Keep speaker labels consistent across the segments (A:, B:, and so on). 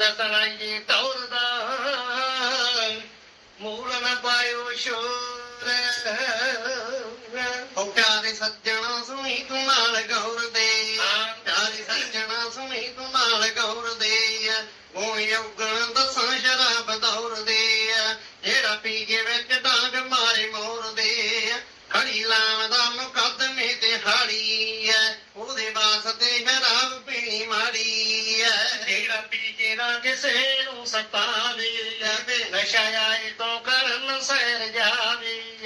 A: ਛੰਦ ਤਲਾਈ ਤੌਰਦਾ। ਮੂਲ ਸ਼ੋਰ।
B: ਓ ਪਿਆਰੇ ਸੱਜਣਾ ਸੁਣੀ ਨਾਲ ਗੌਰ ਦੇ।
A: ਹਾਂ।
B: ਪਿਆਰੇ ਸੱਜਣਾ ਸੁਣੀ ਤੂੰ ਨਾਲ ਗੌਰ ਦੇ। ਗੋਣੀ ਉਗਣ ਦਸਾਂ ਸ਼ਰਾਬ ਦੌਰ ਦੇ। ਜਿਹੜਾ ਪੀ ਵਿੱਚ ਡਾਂਗ ਮਾਰੇ ਮੋਰ ਦੇ। ਖੜੀ ਲਾਣ ਦਾ ਮੁਕੱਦਮੇ ਤੇ ਹਾੜੀ ਐ। ਉਹਦੇ ਵਾਸਤੇ ਸ਼ਰਾਬ ਪੀਣੀ ਮਾੜੀ ਐ।
A: ਜਿਹੜਾ ਪੀ ਨਾ ਕਿਸੇ ਨੂੰ ਸਤਾਵੇ ਨਸ਼ਾ ਆਏ ਤੋਂ ਕਰਨ ਸੈਰ ਜਾਵੇ।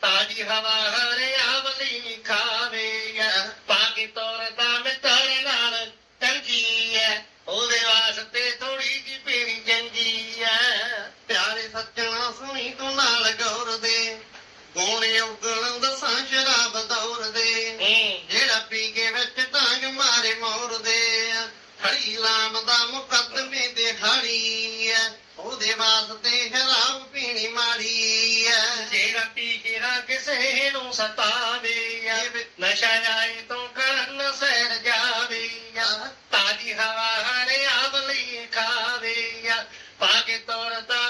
A: ਤਾਜੀ ਹਵਾ ਹਰਿਆਵਲੀ ਖਾਵੇ। ਪਾਕੀ ਤੋਰ ਦਾ ਮਿੱਤਰ ਨਾਲ ਚੰਗੀ ਐ। ਉਹਦੇ ਵਾਸਤੇ ਥੋੜੀ ਜਿਹੀ ਪੀਣੀ ਚੰਗੀ ਐ।
B: ਪਿਆਰੇ ਸੱਜਣਾ ਸੁਣੀ ਤੂੰ ਨਾਲ ਗੌਰ ਦੇ। ਗੋਣੇ ਉਗਣ ਦਸਾਂ ਸ਼ਰਾਬ ਦੌਰ ਦੇ।
A: ਹੂੰ।
B: ਜਿਹੜਾ ਪੀ ਕੇ ਵਿੱਚ ਦਾ ਮੁਕੱਦਮੇ ਤੇ ਹਾੜੀ ਐ। ਉਹਦੇ ਵਾਸਤੇ ਸ਼ਰਾਬ ਪੀਣੀ ਮਾੜੀ ਐ।
A: ਜਿਹੜਾ ਪੀ ਕੇ ਨਾ ਕਿਸੇ ਨੂੰ ਸਤਾਵੇ ਨਸ਼ਾ ਆਏ ਤੋਂ ਕਰਨ ਸੈਰ ਜਾਵੇ ਤਾਜੀ ਹਵਾ ਹਰਿਆਵਲੀ ਖਾਵੇ ਪਾ ਕੇ ਤੋਰਦਾ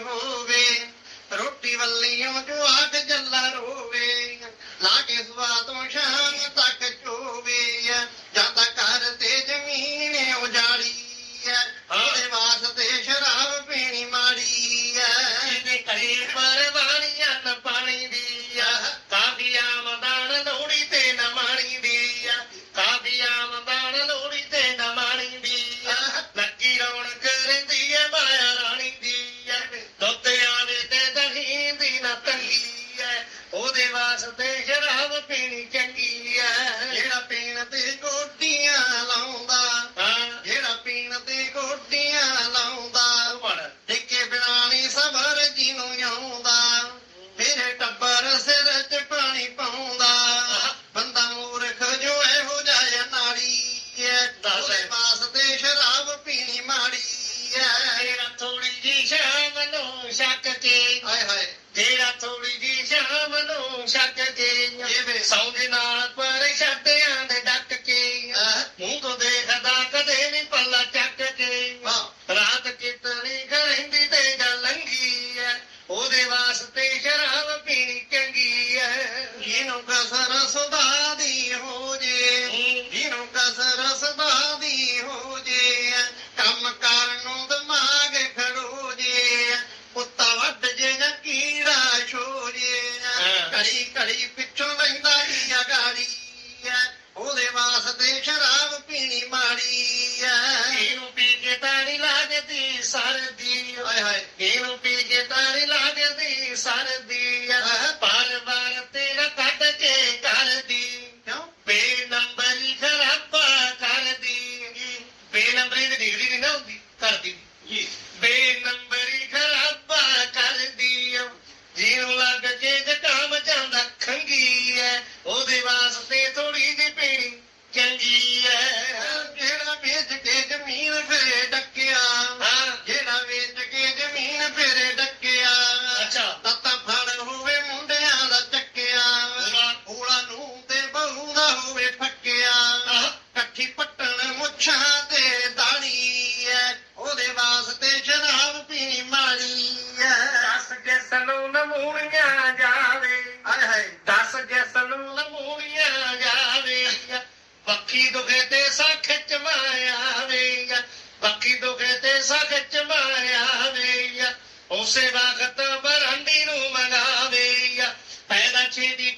A: हो ਵਾਸਤੇ ਸ਼ਰਾਬ ਪੀਣੀ ਚੰਗੀ ਐ।
B: ਜਿਹੜਾ ਪੀਣ ਤੇ ਗੋਡੀਆਂ ਲਾਉਂਦਾ
A: ਹਾਂ।
B: ਜਿਹੜਾ ਪੀਣ ਤੇ ਗੋਡੀਆਂ ਲਾਉਂਦਾ
A: ਵੜ
B: ਟਿੱਕੇ ਬਿਨਾਨੀ ਸਬਰ ਜਿਹਨੂੰ ਆਉਂਦਾ। ਫਿਰ ਟੱਬਰ ਸਿਰ 'ਚ ਪਾਣੀ ਪਾਉਂਦਾ। ਬੰਦਾ ਮੂਰਖ ਜੋ ਇਹੋ ਜਿਹਾ ਨਾਰੀ ਐ।
A: ਦੱਸ।
B: ਵਾਸਤੇ ਸ਼ਰਾਬ ਪੀਣੀ ਮਾੜੀ ਐ।
A: ਜਿਹੜਾ ਥੋੜੀ ਜੀ ਸ਼ਾਮ ਨੂੰ ਛੱਕ ਕੇ
B: ਹਾਏ ਹਾਏ।
A: ਜਿਹੜਾ ਥੋੜੀ ਜੀ ਸ਼ਾਮ ਨੂੰ ਛੱਕ ਕੇ
B: ਜਿਵੇਂ
A: ਸੌਂਦੇ ਨਾਲ allez, allez, you pick ਉਹਦੇ ਵਾਸਤੇ ਥੋੜੀ ਜਿਹੀ ਪੀਣੀ ਚੰਗੀ ਐ।
B: ਜਿਹੜਾ ਵੇਚ ਕੇ ਜ਼ਮੀਨ ਫੇਰੇ ਡੱਕਿਆ
A: ਹਾਂ।
B: ਜਿਹੜਾ ਵੇਚ ਕੇ ਜ਼ਮੀਨ ਫੇਰੇ ਡੱਕਿਆ
A: ਅੱਛਾ।
B: ਤੱਤਾ ਫੜ ਹੋਵੇ ਮੁੰਡਿਆਂ ਦਾ ਚੱਕਿਆ। ਪੂਲਾ ਨੂੰ ਤੇ ਬਹੂ ਦਾ ਹੋਵੇ ਫੱਕਿਆ। ਇਕੱਠੀ ਪੱਟਣ ਮੁੱਛਾਂ ਤੇ ਦਾੜੀ ਐ। ਉਹਦੇ ਵਾਸਤੇ ਸ਼ਰਾਬ ਪੀਣੀ ਮਾੜੀ ਐ।
A: ਦੱਸ ਜਿਸ ਨੂੰ ਨਮੂਣੀਆਂ ਜਾਵੇ।
B: ਹਾਏ ਹਾਏ।
A: ਦੱਸ ਜਾਵੇ ਪੱਖੀ ਦੁਖੇ ਤੇ ਸਖ ਚਮਾਇਆ ਵੇ ਪੱਖੀ ਦੁਖੇ ਤੇ ਸਖ ਚਮਾਇਆ ਵੇ ਉਸੇ ਵਕਤ ਬਰੰਡੀ ਨੂੰ ਮੰਗਾਵੇ ਪੈਦਾ ਛੇਦੀ